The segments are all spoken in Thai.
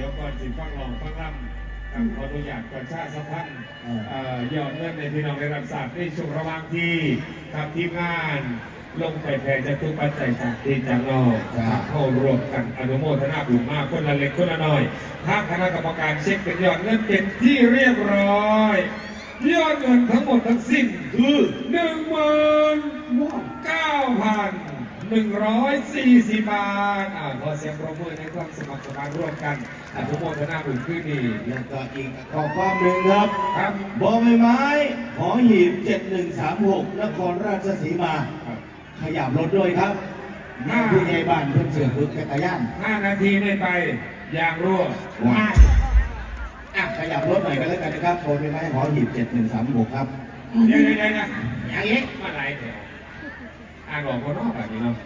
ดี๋ยวก่อนสิฟังลองฟังล่ำกับขออนุญาตประชาสัมพันธ์เอ่อยอดเงินในพี่น้องได้รับทราบในช่วงระหว่างที่กับทีมงาน ลงไปแผ่จะทุกปัจจัยจากที่จากนอกเข้ารวมกันอนุโมทนาบุญมากคนละเล็กคนละน้อยทางคณะกรรมการเช็คเป็นยอดเงินเป็นที่เรียบร้อยยอดเงินทั้งหมดทั้งสิ้นคือหนึ่งหมื่นเก้าพัน หนึ่งร้อยสี่สิบบาทอ่าขอเสียงปรบมือในความสมัครสมานร่วมกันอนุโมทนาบุญขึ้นดีแล้วก็อีกข้อความหนึ่งครับครับบอใบไม้หอหีบ 7136 นครราชสีมาครับขยับรถด้วยครับผู้ใหญ่บ้านเพิ่งเสือฝึกจักรยานห้านาทีได้ไปอย่างรั่วว้ายอะขยับรถหน่อยกันแล้วกันนะครับบอใบไม้หอหีบ 7136 ครับเดี๋ยวเดี๋ยวเดี๋ยวนะอย่างนี้มาไหนแถว อ่านบอกคนนอกแบบนี้เนาะ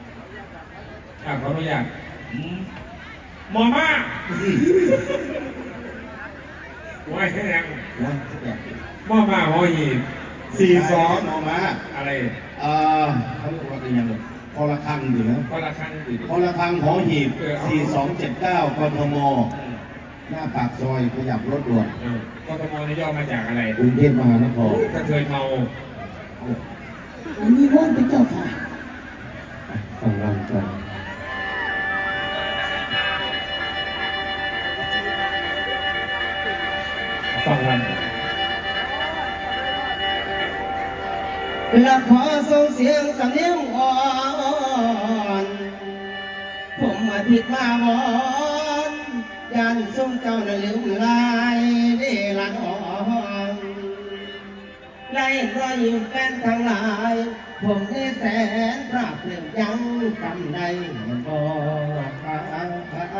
อ่าขออนุญาตอืมหมอมาไว้ให้ยังนะแบบหมอมาหอหีบสี่สองมองมาอะไรเอ่อเขาเรียกว่าเป็นยังไงพอละครังอยู่นะก็ละครั้งอื่นพอละครังหอหีบ4279กทมหน้าปากซอยขยับรถด่วนเออกทมนี่ย่อมาจากอะไรกรุงเทพมหานครกระเทยเมาอันนี้ว่านเป็นเจ้าค่ะ ฟังรำกันฟังวันและขอส่งเสียงสำเนียงอ่อนผมมาผิดมาวอนยันทรงเจ้าน่ะลืมลายได้ละนอนไล่รอยยิ้มแฟนทั้งหลาย ผมได้แสนปราบเรื่องยังจำได้บอกไป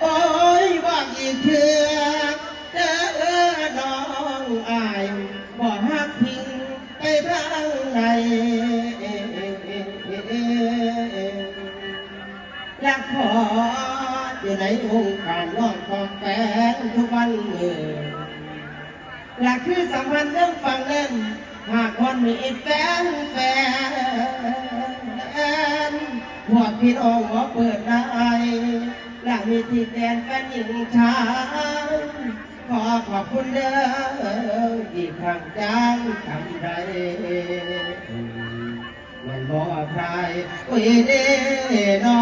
โอ้ยว่าอีกเถื่อเด้อน้องอายบ่ฮักพิงไปทางไหนลักขออยู่ในวงการน้องทองแฟนทุกวันเมือหลักคือสัมพันธ์เรื่องฟังเล่น หากคนมีแฟนแฟนพวกพี่น้องขอเปิดได้หลังมีที่แดนแฟนหญิงชายขอขอบคุณเด้ออีกครั้งจังทำได้มันบ่ใครอุ้ยเด้นอ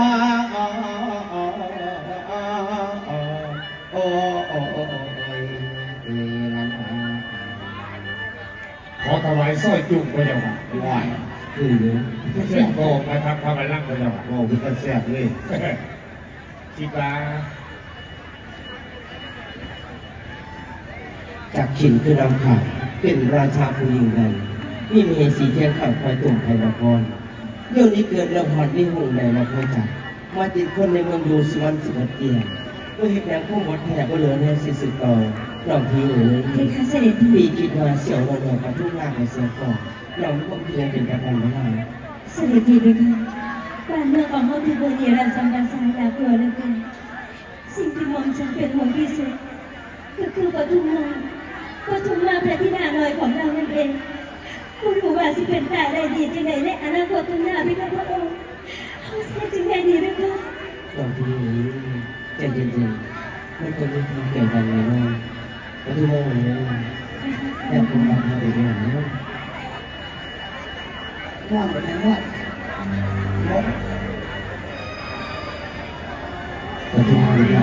ถวายสร้อยจุ่มพระเจ้าค่ะว่ายคือเยอะเชิญโกงนะครับทำไมร่างพระเจ้าค่ะโอ้คือกันแซ่บเลยคิดว่าจากขินคือลำขาดเป็นราชาผู้ยิ่งใหญ่นี่มีสีเทียนข่าวคอยตุ่มไทยละครเรื่องนี้เกิดเรื่องฮอดนี่หุ่งในละครจักรมาติดคนในเมืองดูสวรรค์สิบเตียนก็เห็นแนวผู้หมดแถบก็เหลือแนวสิสึกต่อ ลองทีเอ๋ยเพคะเสด็จพี่ปีคิดว่าเสี่ยวเราเนี่ยกับทุกลากในเสียก่อนเราไม่ต้องเพียงเป็นประกันไม่ได้เสด็จพี่เพคะบ้านเมืองของเขาที่เบอร์นี้รันสังกันสายหลากลายเหลือเกินสิ่งที่มองฉันเป็นห่วงที่สุดก็คือปทุมมาปทุมมาพระธิดาน้อยของเรานั่นเองคุณรู้ว่าสิเป็นตาได้ดีจังไดในอนาคตข้างหน้าพี่พระองค์เขาเสียจังไดดีไหมคะลองทีเอ๋ยใจเย็นๆไม่ควรมีทีเก่งกันเลยนะ ก็ที่โม่เลยแค่ผมาได้วยนะว่างไปไหนว่างแต่ทุกคนได้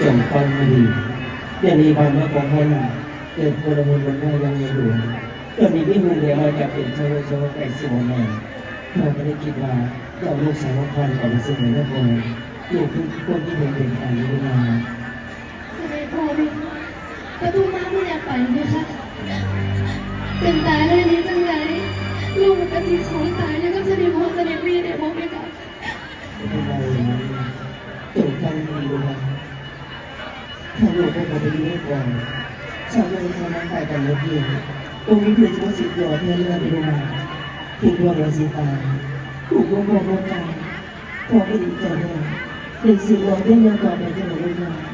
จงฟังให้ดีเดี๋ยวนี้บ้าเมืองของคนเกิดคนละมุนมันได้ยังไม่รู้เดี๋ยวนี้พี่หุ่นเนี่ยมันจะเป็นเจ้าเจ้าไก่สิบแม่เราไม่ได้คิดว่าเจ้าลูกสาวพรกับสิ่งนี้นะคนลูกคือคนที่เป็นเป็นการรู้มาเสด็จพ่อพี่ ประตูมาไม่อยากไปไหมคะเป็นตายได้นี้จังไรลูกกระสิของตายแล้วก็เสด็จพ่อเสด็จพี่เนี่ยบอกไหมคะไม่เป็นไรจงฟังดีดูนะถ้าลูกไม่มาไปดีไม่กว่าชาวเมืองชาวนาตายกันหมดเลยตรงนี้คือสุสิทธิ์ยอดเพื่อนเลือดดูมาทิ้งตัวเราสีตาถูกลงโทษลงตายพอไม่ดีใจเลยเป็นสิ่งเราได้เงินต่อไปจะหมดเลยนะ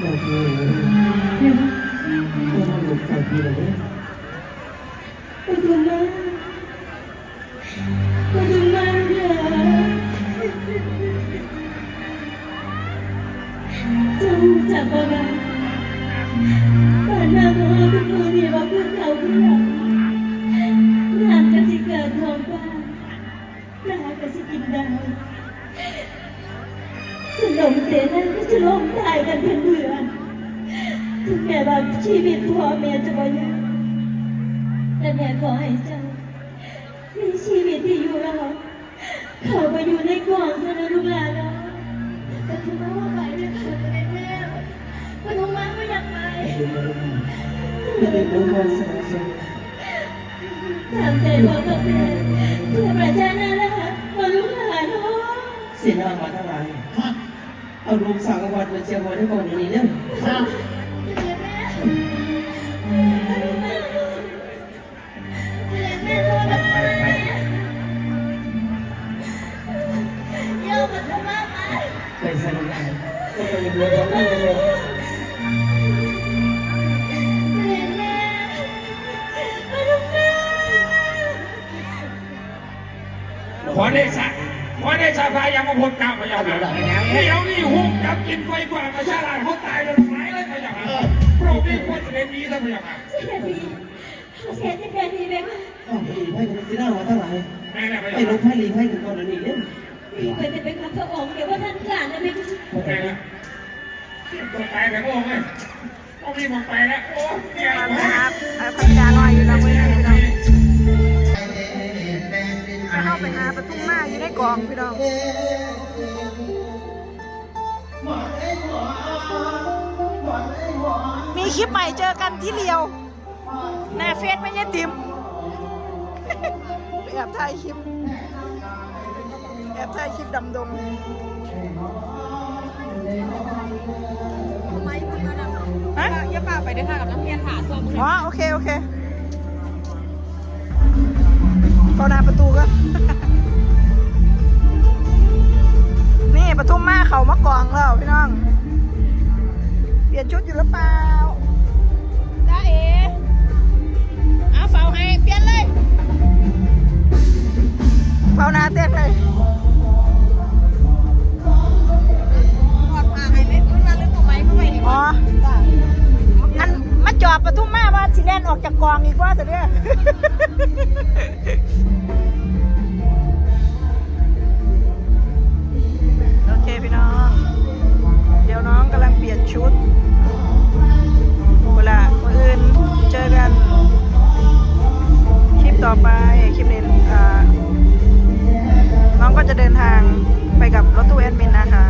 เราดีลยเนี่จนี่ยไปดูมันไปดูมันเถอะจงจับปะกันปะนาโมทุกคนเนี่ยมาพูดเขาเพื่อ nàng cả chỉ cờ thôn qua nàng cả chỉ kịp đào sự động thế này cứ chỉ lông tài gần thân người ถึงแม้ว่าชีวิตพ่อแม่จะบ่ยากแต่แม่ขอให้เจ้ามีชีวิตที่อยู่รอดเข้าไปอยู่ในกล่องซะนะลูกหลานเนาะปทุมมาว่าไปเลยค่ะเสด็จแม่ปทุมมาไม่อยากไปไม่ได้รู้ว่าสารสนทำใจพ่อกับแม่เพื่อประชาชนนะมาลูกหลานเนาะเสียหน้ามาทั้งหลายเอาลูกสาววัดมาเชียร์บอลให้ก่อนนี้เรื่องเสด็ ขอเดชะขอเดชะพายามาพลกล้าพยาค่ะเดี๋ยวนี่หุบจับกินไฟกว่าประชาชนเขาตายเลยหลายเลยพยาค่ะโปรดมีคนจะเป็นมีท่านพยาค่ะเสียดีเสียดีแบบนี้ไหมวะอ๋อหลีให้กันเสียหน้ามาทั้งหลายแม่แม่พไปยาลค่ะงให้หลีให้กันก่อนนี้เรื่องไปจะไปขับพระองค์เดี๋ยวว่าท่านกล้านะไม่แม่ละตัวตายแต่พวกเลยพวกนี้มองไปแล้วโอ้ยเนี่ยครับพันย กล่องพี่น้องมีคลิปใหม่เจอกันที่เลียวหน้าเฟซไม่ใช่ติมไปแอบถ่ายคลิปแอบถ่ายคลิปดำดงฮะอย่าป่าไปด้วยค่ะกับน้ำเพียนหาส้มอ๋อโอเค โอเคเฝ้าหน้าประตูก็ ประตูมาเขามากองแล้วพี่น้อง เปลี่ยนชุดอยู่หรือเปล่า ต่อไปคลิปนี้น้องก็จะเดินทางไปกับรถตู้แอดมินนะคะ